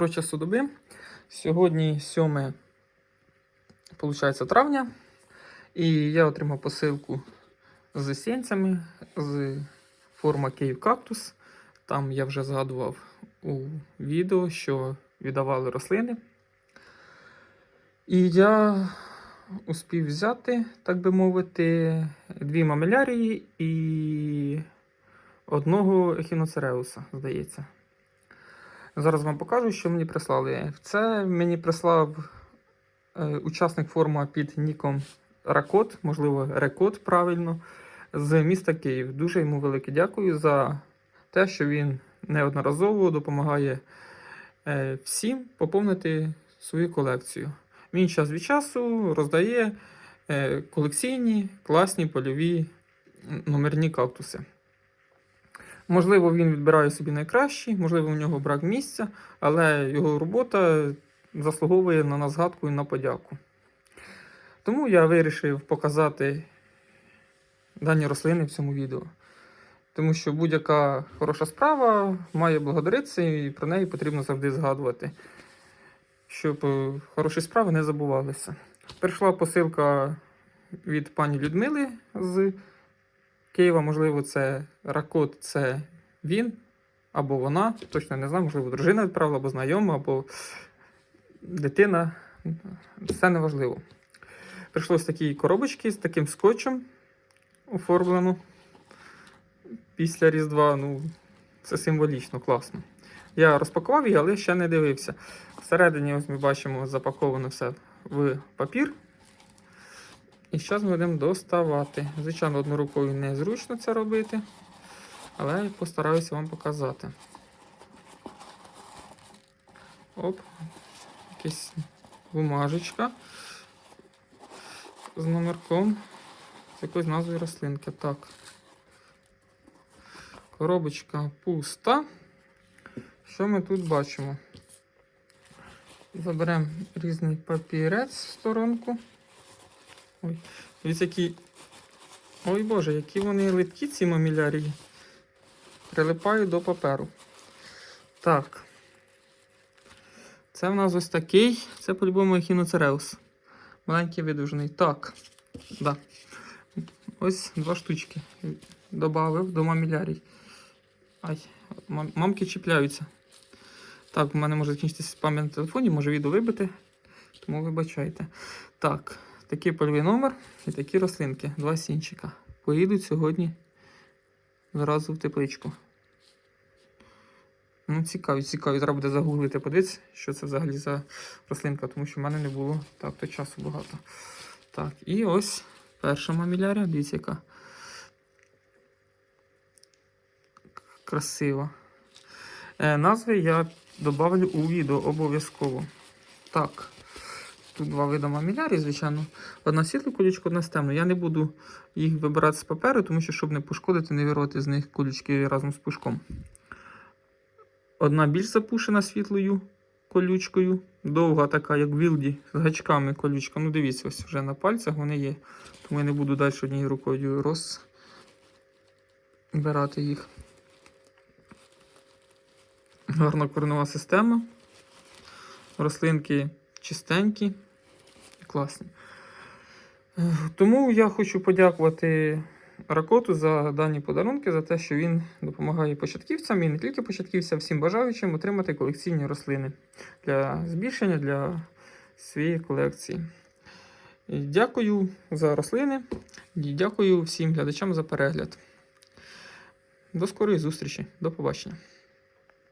про часу. Сьогодні 7 получається, травня. І я отримав посилку з сінцями з форма Київ Кактус. Там я вже згадував у відео, що віддавали рослини. І я успів взяти, так би мовити, дві мамелярії і одного ехіноцереуса, здається. Зараз вам покажу, що мені прислали. Це мені прислав е, учасник форуму під ніком Ракот, можливо, Рекот правильно, з міста Київ. Дуже йому велике дякую за те, що він неодноразово допомагає е, всім поповнити свою колекцію. Він час від часу роздає е, колекційні, класні польові номерні кактуси. Можливо, він відбирає собі найкращі, можливо, у нього брак місця, але його робота заслуговує на згадку і на подяку. Тому я вирішив показати дані рослини в цьому відео. Тому що будь-яка хороша справа має благодаритися, і про неї потрібно завжди згадувати, щоб е, хороші справи не забувалися. Прийшла посилка від пані Людмили з Києва, можливо, це Ракот, це він або вона, точно не знаю, можливо, дружина відправила, або знайома, або дитина. Це не важливо. Прийшлось такі коробочки з таким скотчем оформлено після Різдва. Ну, це символічно, класно. Я розпакував її, але ще не дивився. Всередині, ось ми бачимо, запаковано все в папір. І зараз будемо доставати. Звичайно, одною рукою незручно це робити, але я постараюся вам показати. Оп, якась бумажечка з номерком, з якоюсь назвою рослинки. Так. Коробочка пуста. Що ми тут бачимо? Заберемо різний папірець в сторонку. Ой, дивіться, які. Ой Боже, які вони литкі, ці мамілярії. Прилипають до паперу. Так. Це в нас ось такий. Це по-любому ехіноцереус. Маленький видужний. Так. Да. Ось два штучки. Добавив до мамілярій. Ай, мам- мамки чіпляються. Так, у мене може закінчитися пам'ять на телефоні, може відео вибити. Тому вибачайте. Так, такий польовий номер і такі рослинки. Два сінчика. Поїдуть сьогодні зразу в тепличку. Ну, цікаві, цікаві. Треба буде загуглити, подивитися, що це взагалі за рослинка, тому що в мене не було так то часу багато. Так, і ось перша мамілярія. Дивіться, яка красива. Е, назви я добавлю у відео обов'язково. Так. Тут два види мамілярій, звичайно. Одна світла кулічка, одна з. Я не буду їх вибирати з паперу, тому що, щоб не пошкодити, не вирвати з них кулічки разом з пушком. Одна більш запушена світлою колючкою. Довга така, як вілді, з гачками колючка. Ну, дивіться, ось вже на пальцях вони є. Тому я не буду далі однією рукою розбирати їх. Гарна коренова система. Рослинки чистенькі класні. Тому я хочу подякувати Ракоту за дані подарунки, за те, що він допомагає початківцям і не тільки початківцям, всім бажаючим отримати колекційні рослини для збільшення для своєї колекції. Дякую за рослини і дякую всім глядачам за перегляд. До скорої зустрічі. До побачення.